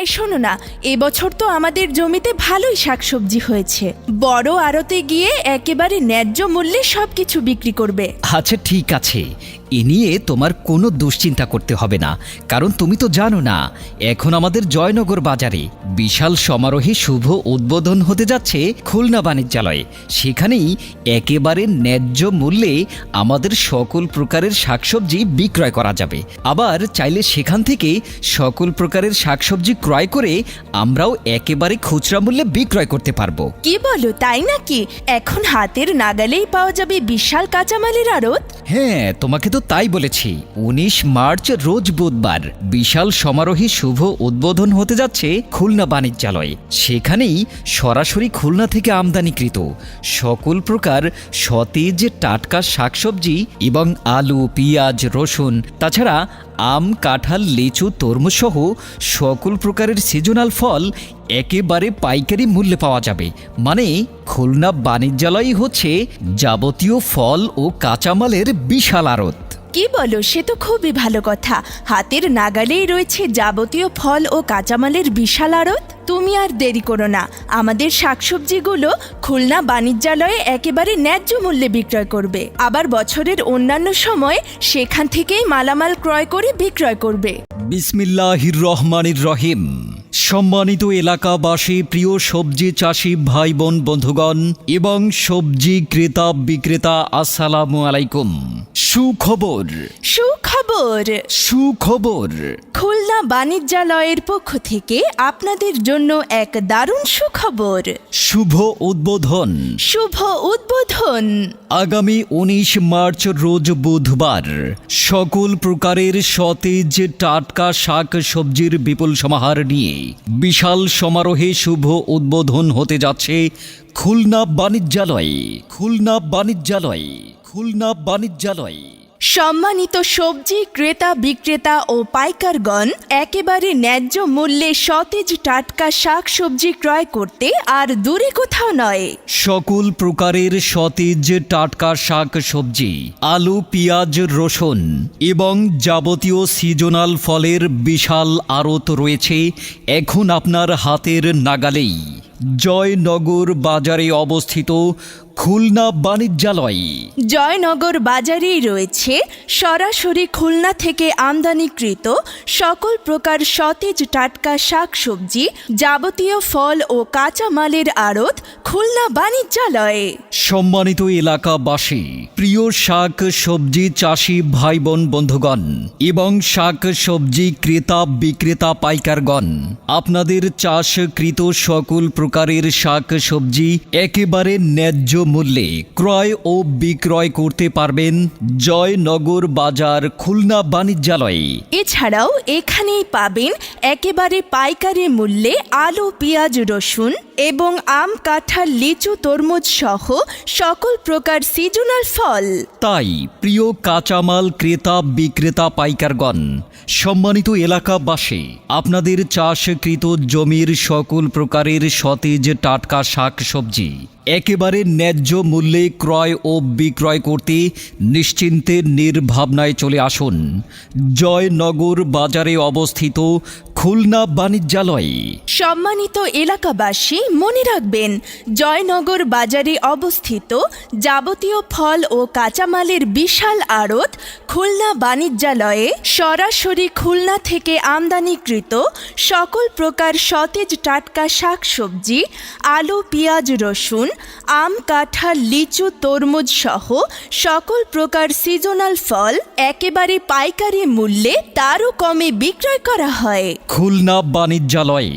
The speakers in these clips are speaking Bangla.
এই শোনো না এবছর তো আমাদের জমিতে ভালোই শাকসবজি হয়েছে। বড় আড়তে গিয়ে একেবারে ন্যায্য মূল্যে সবকিছু বিক্রি করবে। আচ্ছা ঠিক আছে। এ নিয়ে তোমার কোনো দুশ্চিন্তা করতে হবে না, কারণ তুমি তো জানো না, এখন আমাদের জয়নগর বাজারে বিশাল সমারোহে শুভ উদ্বোধন হতে যাচ্ছে খুলনা বাণিজ্যালয়ে। সেখানেই একেবারে ন্যায্য মূল্যে আমাদের সকল প্রকারের শাকসবজি বিক্রয় করা যাবে। আবার চাইলে সেখান থেকে সকল প্রকারের শাকসবজি ক্রয় করে আমরাও একেবারে খুচরা মূল্যে বিক্রয় করতে পারব। কি বলো তাই নাকি? এখন হাতের নাগালেই পাওয়া যাবে বিশাল কাঁচামালের আড়ত? হ্যাঁ তোমাকে তো তাই বলেছি। উনিশ মার্চ রোজ বুধবার বিশাল সমারোহে শুভ উদ্বোধন হতে যাচ্ছে খুলনা বাণিজ্যালয়। সেখানেই সরাসরি খুলনা থেকে আমদানিকৃত সকল প্রকার সতেজ টাটকা শাকসবজি এবং আলু পেঁয়াজ রসুন তাছাড়া আম, কাঁঠাল, লিচু তরমুজ সহ সকল প্রকারের সিজনাল ফল একেবারে পাইকারি মূল্যে পাওয়া যাবে। মানে খুলনা বাণিজ্যালয়ই হচ্ছে যাবতীয় ফল ও কাঁচামালের বিশাল আড়ত। কি বলো, সে তো খুবই ভালো কথা। হাতের নাগালেই রয়েছে যাবতীয় ফল ও কাঁচামালের বিশাল আড়ত? তুমি আর দেরি করো না। আমাদের শাকসবজিগুলো খুলনা বাণিজ্যালয়ে একেবারে ন্যায্য মূল্যে বিক্রয় করবে। আবার বছরের অন্যান্য সময় সেখান থেকেই মালামাল ক্রয় করে বিক্রয় করবে। বিসমিল্লাহির রহমানির রহিম সম্মানিত এলাকাবাসী প্রিয় সবজি চাষি ভাই বোন বন্ধুগণ এবং সবজি ক্রেতা বিক্রেতা আসসালামু আলাইকুম। সুখবর। সুখবর। সুখবর। খুলনা বাণিজ্যালয়ের পক্ষ থেকে আপনাদের জন্য এক দারুণ সুখবর। শুভ উদ্বোধন। শুভ উদ্বোধন। আগামী উনিশ মার্চ রোজ বুধবার। সকল প্রকারের সতেজ টাটকা শাক সবজির বিপুল সমাহার নিয়ে বিশাল সমারোহে শুভ উদ্বোধন হতে যাচ্ছে খুলনা বাণিজ্যালয়। খুলনা বাণিজ্যালয়। খুলনা বাণিজ্যালয়। সম্মানিত সবজি ক্রেতা, বিক্রেতা ও পাইকারগণ, একেবারে ন্যায্য মূল্যে সতেজ টাটকা শাক সবজি ক্রয় করতে আর দূরে কোথাও নয়। সকল প্রকারের সতেজ টাটকা শাক সবজি আলু, পেঁয়াজ, রসুন এবং যাবতীয় সিজনাল ফলের বিশাল আড়ত রয়েছে এখন আপনার হাতের নাগালেই। জয়নগর বাজারে অবস্থিত খুলনা বাণিজ্যালয়। জয়নগর বাজারেই রয়েছে সরাসরি খুলনা থেকে আমদানিকৃত সকল প্রকার সতেজ টাটকা শাক সবজি যাবতীয় ফল ও কাঁচামালের আড়ত খুলনা বাণিজ্যালয়ে। সম্মানিত এলাকাবাসী প্রিয় শাক সবজি চাষি ভাই বোন বন্ধুগণ এবং শাক সবজি ক্রেতা বিক্রেতা পাইকারগণ আপনাদের চাষকৃত সকল প্রকারের শাক সবজি একেবারে ন্যায্য মূল্যে ক্রয় ও বিক্রয় করতে পারবেন জয়নগর বাজার খুলনা বাণিজ্যালয়ে। এছাড়াও এখানেই পাবেন একেবারে পাইকারি মূল্যে আলু, পেঁয়াজ, রসুন এবং আম, কাঁঠাল, লিচু, তরমুজ সহ সকল প্রকার সিজনাল ফল। তাই প্রিয় কাঁচামাল ক্রেতা, বিক্রেতা, পাইকারগণ, সম্মানিত এলাকাবাসী, আপনাদের চাষকৃত জমির সকল প্রকারের সতেজ টাটকা শাক সবজি একেবারে ন্যায্য মূল্যে ক্রয় ও বিক্রয় করতে নিশ্চিন্তে নির্ভাবনায় চলে আসুন। জয়নগর বাজারে অবস্থিত খুলনা বাণিজ্যালয়। সম্মানিত এলাকাবাসী, মনে রাখবেন, জয়নগর বাজারে অবস্থিত যাবতীয় ফল ও কাঁচামালের বিশাল আড়ত খুলনা বাণিজ্যালয়ে সরাসরি খুলনা থেকে আমদানিকৃত সকল প্রকার সতেজ টাটকা শাকসবজি, আলু, পেঁয়াজ, রসুন, আম, কাঁঠাল, লিচু, তরমুজ সহ সকল প্রকার সিজনাল ফল একেবারে পাইকারি মূল্যে তারও কমে বিক্রয় করা হয়। খুলনা বাণিজ্যালয়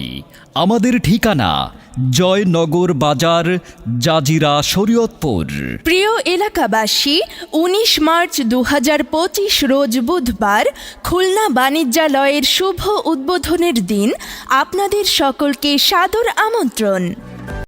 আমাদের ঠিকানা, জয়নগর বাজার, জাজিরা, শরীয়তপুর। প্রিয় এলাকাবাসী, উনিশ মার্চ দু হাজার পঁচিশ রোজ বুধবার খুলনা বাণিজ্যালয়ের শুভ উদ্বোধনের দিন আপনাদের সকলকে সাদর আমন্ত্রণ।